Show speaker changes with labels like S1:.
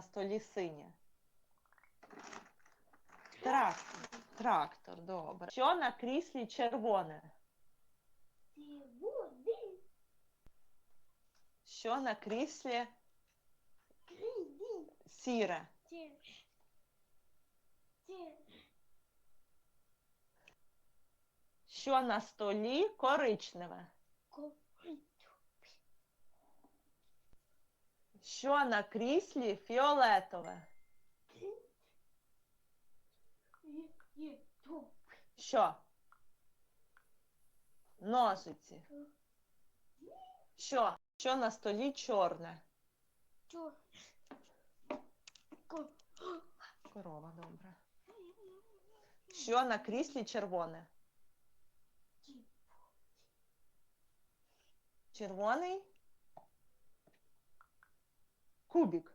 S1: на столі синє? Трактор. Трактор, добре. Що на кріслі червоне? Що на кріслі сіре? Що на столі коричневе? Що на кріслі фіолетове? Що? Ножиці. Що? Що на столі чорне? Корова, добре. Що на кріслі червоне? Червоний? Кубик.